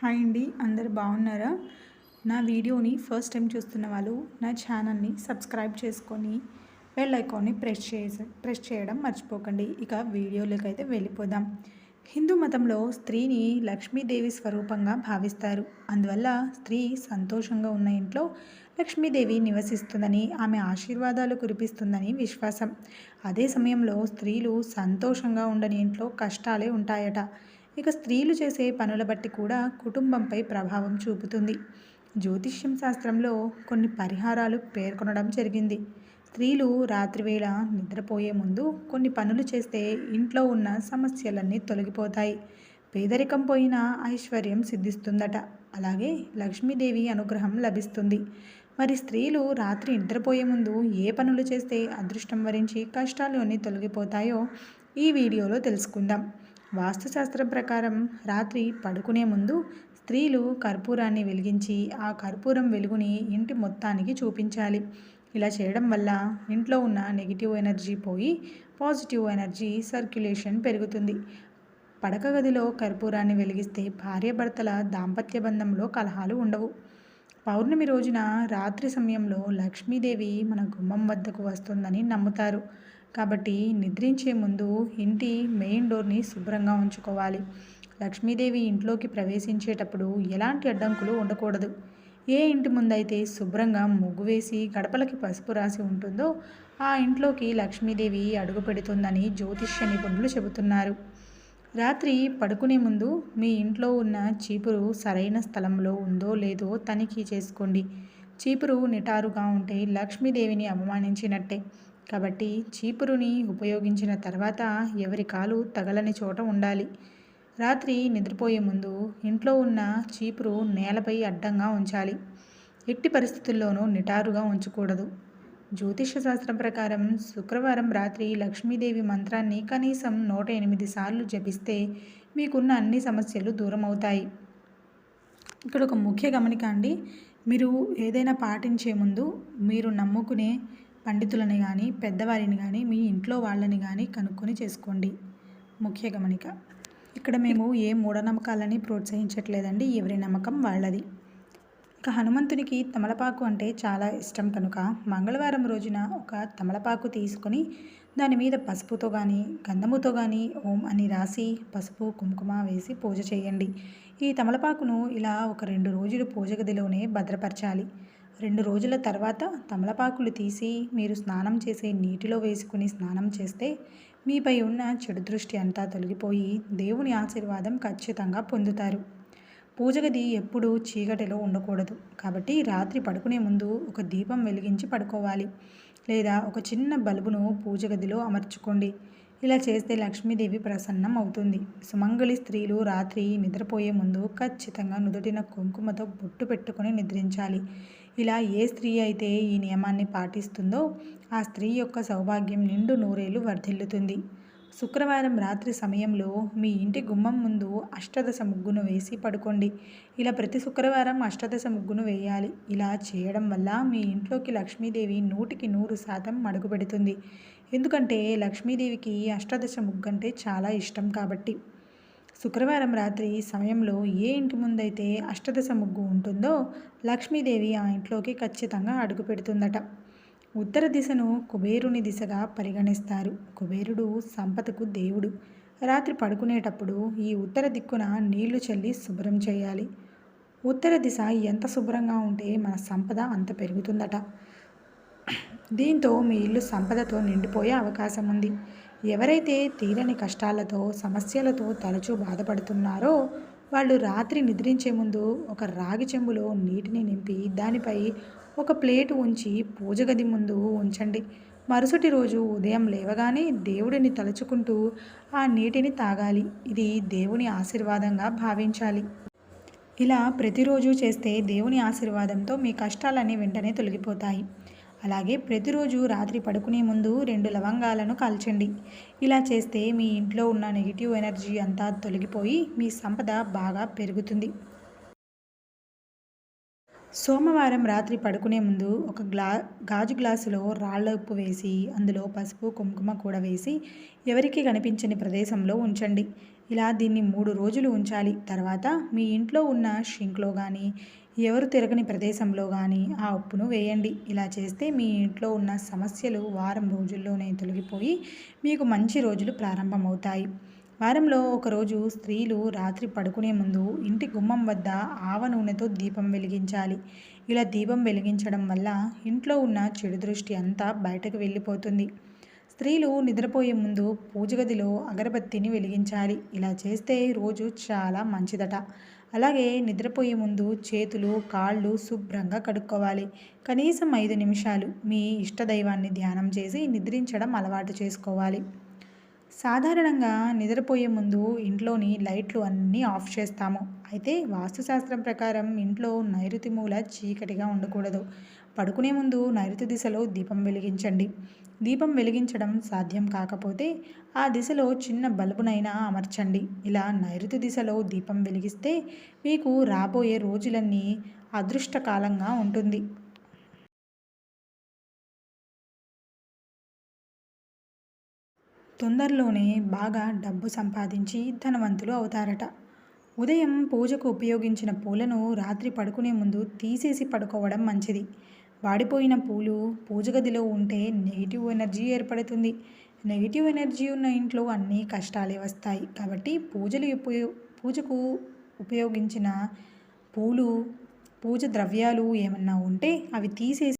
Hi అండి అందరు బాగున్నారా? నా వీడియోని ఫస్ట్ టైం చూస్తున్న వాళ్ళు నా ఛానల్ని సబ్స్క్రైబ్ చేసుకొని బెల్ ఐకాన్ని ప్రెస్ చేసి ప్రెస్ చేయడం మర్చిపోకండి. ఇక వీడియోలోకి అయితే వెళ్ళిపోదాం. హిందూ మతంలో స్త్రీని లక్ష్మీదేవి స్వరూపంగా భావిస్తారు. అందువల్ల స్త్రీ సంతోషంగా ఉన్న ఇంట్లో లక్ష్మీదేవి నివసిస్తుందని ఆమె ఆశీర్వాదాలు కురిపిస్తుందని విశ్వాసం. అదే సమయంలో స్త్రీలు సంతోషంగా ఉండని ఇంట్లో కష్టాలే ఉంటాయట. ఇక స్త్రీలు చేసే పనుల బట్టి కూడా కుటుంబంపై ప్రభావం చూపుతుంది. జ్యోతిష్యం శాస్త్రంలో కొన్ని పరిహారాలు పేర్కొనడం జరిగింది. స్త్రీలు రాత్రివేళ నిద్రపోయే ముందు కొన్ని పనులు చేస్తే ఇంట్లో ఉన్న సమస్యలన్నీ తొలగిపోతాయి. పేదరికం పోయిన ఐశ్వర్యం సిద్ధిస్తుందట. అలాగే లక్ష్మీదేవి అనుగ్రహం లభిస్తుంది. మరి స్త్రీలు రాత్రి నిద్రపోయే ముందు ఏ పనులు చేస్తే అదృష్టం వరించి కష్టాలు అన్నీ తొలగిపోతాయో ఈ వీడియోలో తెలుసుకుందాం. వాస్తుశాస్త్రం ప్రకారం రాత్రి పడుకునే ముందు స్త్రీలు కర్పూరాన్ని వెలిగించి ఆ కర్పూరం వెలుగుని ఇంటి మొత్తానికి చూపించాలి. ఇలా చేయడం వల్ల ఇంట్లో ఉన్న నెగిటివ్ ఎనర్జీ పోయి పాజిటివ్ ఎనర్జీ సర్క్యులేషన్ పెరుగుతుంది. పడక గదిలో కర్పూరాన్ని వెలిగిస్తే భార్యాభర్తల దాంపత్య బంధంలో కలహాలు ఉండవు. పౌర్ణమి రోజున రాత్రి సమయంలో లక్ష్మీదేవి మన గుమ్మం వద్దకు వస్తుందని నమ్ముతారు. కాబట్టి నిద్రించే ముందు ఇంటి మెయిన్ డోర్ని శుభ్రంగా ఉంచుకోవాలి. లక్ష్మీదేవి ఇంట్లోకి ప్రవేశించేటప్పుడు ఎలాంటి అడ్డంకులు ఉండకూడదు. ఏ ఇంటి ముందైతే శుభ్రంగా ముగ్గు వేసి గడపలకి పసుపు రాసి ఉంటుందో ఆ ఇంట్లోకి లక్ష్మీదేవి అడుగు పెడుతుందని జ్యోతిష్య నిపుణులు చెబుతున్నారు. రాత్రి పడుకునే ముందు మీ ఇంట్లో ఉన్న చీపురు సరైన స్థలంలో ఉందో లేదో తనిఖీ చేసుకోండి. చీపురు నిటారుగా ఉంటే లక్ష్మీదేవిని అవమానించినట్టే కాబట్టి చీపురుని ఉపయోగించిన తర్వాత ఎవరి కాలు తగలని చోట ఉండాలి. రాత్రి నిద్రపోయే ముందు ఇంట్లో ఉన్న చీపురు నేలపై అడ్డంగా ఉంచాలి. ఎట్టి పరిస్థితుల్లోనూ నిటారుగా ఉంచకూడదు. జ్యోతిష శాస్త్రం ప్రకారం శుక్రవారం రాత్రి లక్ష్మీదేవి మంత్రాన్ని కనీసం నూట ఎనిమిది సార్లు జపిస్తే మీకున్న అన్ని సమస్యలు దూరం అవుతాయి ఇక్కడ ఒక ముఖ్య గమనిక అండి. మీరు ఏదైనా పాటించే ముందు మీరు నమ్ముకునే పండితులని కానీ పెద్దవారిని కానీ మీ ఇంట్లో వాళ్ళని కానీ కనుక్కొని చేసుకోండి. ముఖ్య గమనిక. ఇక్కడ మేము ఏ మూఢనమ్మకాలని ప్రోత్సహించట్లేదండి. ఎవరి నమ్మకం వాళ్ళది. ఇక హనుమంతునికి తమలపాకు అంటే చాలా ఇష్టం కనుక మంగళవారం రోజున ఒక తమలపాకు తీసుకొని దాని మీద పసుపుతో కానీ గంధముతో కానీ ఓం అని రాసి పసుపు కుంకుమ వేసి పూజ చేయండి. ఈ తమలపాకును ఇలా ఒక రెండు రోజులు పూజ గదిలోనే భద్రపరచాలి. రెండు రోజుల తర్వాత తమలపాకులు తీసి మీరు స్నానం చేసే నీటిలో వేసుకుని స్నానం చేస్తే మీపై ఉన్న చెడు దృష్టి అంతా తొలగిపోయి దేవుని ఆశీర్వాదం ఖచ్చితంగా పొందుతారు. పూజ గది ఎప్పుడూ చీకటిలో ఉండకూడదు. కాబట్టి రాత్రి పడుకునే ముందు ఒక దీపం వెలిగించి పడుకోవాలి. లేదా ఒక చిన్న బల్బును పూజగదిలో అమర్చుకోండి. ఇలా చేస్తే లక్ష్మీదేవి ప్రసన్నం అవుతుంది. సుమంగళి స్త్రీలు రాత్రి నిద్రపోయే ముందు ఖచ్చితంగా నుదుటిన కుంకుమతో బొట్టు పెట్టుకొని నిద్రించాలి. ఇలా ఏ స్త్రీ అయితే ఈ నియమాన్ని పాటిస్తుందో ఆ స్త్రీ యొక్క సౌభాగ్యం నిండు నూరేళ్ళు వర్ధిల్లుతుంది. శుక్రవారం రాత్రి సమయంలో మీ ఇంటి గుమ్మం ముందు అష్టదశ ముగ్గును వేసి పడుకోండి. ఇలా ప్రతి శుక్రవారం అష్టదశ ముగ్గును వేయాలి. ఇలా చేయడం వల్ల మీ ఇంట్లోకి లక్ష్మీదేవి నూటికి నూరు శాతం అడుగుపెడుతుంది ఎందుకంటే లక్ష్మీదేవికి అష్టదశ ముగ్గు అంటే చాలా ఇష్టం కాబట్టి. శుక్రవారం రాత్రి సమయంలో ఏ ఇంటి ముందైతే అష్టదశ ముగ్గు ఉంటుందో లక్ష్మీదేవి ఆ ఇంట్లోకి ఖచ్చితంగా అడుగు పెడుతుందట. ఉత్తర దిశను కుబేరుని దిశగా పరిగణిస్తారు. కుబేరుడు సంపదకు దేవుడు. రాత్రి పడుకునేటప్పుడు ఈ ఉత్తర దిక్కున నీళ్ళు చల్లి శుభ్రం చేయాలి. ఉత్తర దిశ ఎంత శుభ్రంగా ఉంటే మన సంపద అంత పెరుగుతుందట. దీంతో మీ ఇల్లు సంపదతో నిండిపోయే అవకాశం ఉంది ఎవరైతే తీరని కష్టాలతో సమస్యలతో తరచూ బాధపడుతున్నారో వాళ్ళు రాత్రి నిద్రించే ముందు ఒక రాగి చెంబులో నీటిని నింపి దానిపై ఒక ప్లేటు ఉంచి పూజ గది ముందు ఉంచండి. మరుసటి రోజు ఉదయం లేవగానే దేవుడిని తలుచుకుంటూ ఆ నీటిని తాగాలి. ఇది దేవుని ఆశీర్వాదంగా భావించాలి. ఇలా ప్రతిరోజు చేస్తే దేవుని ఆశీర్వాదంతో మీ కష్టాలన్నీ వెంటనే తొలగిపోతాయి. అలాగే ప్రతిరోజు రాత్రి పడుకునే ముందు రెండు లవంగాలను కాల్చండి. ఇలా చేస్తే మీ ఇంట్లో ఉన్న నెగిటివ్ ఎనర్జీ అంతా తొలగిపోయి మీ సంపద బాగా పెరుగుతుంది. సోమవారం రాత్రి పడుకునే ముందు ఒక గ్లా గాజు గ్లాసులో రాళ్ళ ఉప్పు వేసి అందులో పసుపు కుంకుమ కూడా వేసి ఎవరికి కనిపించని ప్రదేశంలో ఉంచండి. ఇలా దీన్ని మూడు రోజులు ఉంచాలి. తర్వాత మీ ఇంట్లో ఉన్న షింక్లో కానీ ఎవరు తిరగని ప్రదేశంలో కానీ ఆ ఉప్పును వేయండి. ఇలా చేస్తే మీ ఇంట్లో ఉన్న సమస్యలు వారం రోజుల్లోనే తొలగిపోయి మీకు మంచి రోజులు ప్రారంభమవుతాయి. వారంలో ఒకరోజు స్త్రీలు రాత్రి పడుకునే ముందు ఇంటి గుమ్మం వద్ద ఆవ నూనెతో దీపం వెలిగించాలి. ఇలా దీపం వెలిగించడం వల్ల ఇంట్లో ఉన్న చెడు దృష్టి అంతా బయటకు వెళ్ళిపోతుంది. స్త్రీలు నిద్రపోయే ముందు పూజ గదిలో అగరబత్తిని వెలిగించాలి. ఇలా చేస్తే రోజు చాలా మంచిదట. అలాగే నిద్రపోయే ముందు చేతులు కాళ్ళు శుభ్రంగా కడుక్కోవాలి. కనీసం ఐదు నిమిషాలు మీ ఇష్టదైవాన్ని ధ్యానం చేసి నిద్రించడం అలవాటు చేసుకోవాలి. సాధారణంగా నిద్రపోయే ముందు ఇంట్లోని లైట్లు అన్నీ ఆఫ్ చేస్తాము. అయితే వాస్తుశాస్త్రం ప్రకారం ఇంట్లో నైరుతి మూల చీకటిగా ఉండకూడదు. పడుకునే ముందు నైరుతి దిశలో దీపం వెలిగించండి. దీపం వెలిగించడం సాధ్యం కాకపోతే ఆ దిశలో చిన్న బల్బునైనా అమర్చండి. ఇలా నైరుతి దిశలో దీపం వెలిగిస్తే మీకు రాబోయే రోజులన్నీ అదృష్టకాలంగా ఉంటుంది. తొందరలోనే బాగా డబ్బు సంపాదించి ధనవంతులు అవుతారట. ఉదయం పూజకు ఉపయోగించిన పూలను రాత్రి పడుకునే ముందు తీసేసి పడుకోవడం మంచిది. వాడిపోయిన పూలు పూజ గదిలో ఉంటే నెగిటివ్ ఎనర్జీ ఏర్పడుతుంది. నెగిటివ్ ఎనర్జీ ఉన్న ఇంట్లో అన్ని కష్టాలే వస్తాయి. కాబట్టి పూజలు ఉపయో పూజకు ఉపయోగించిన పూలు పూజ ద్రవ్యాలు ఏమన్నా ఉంటే అవి తీసేసి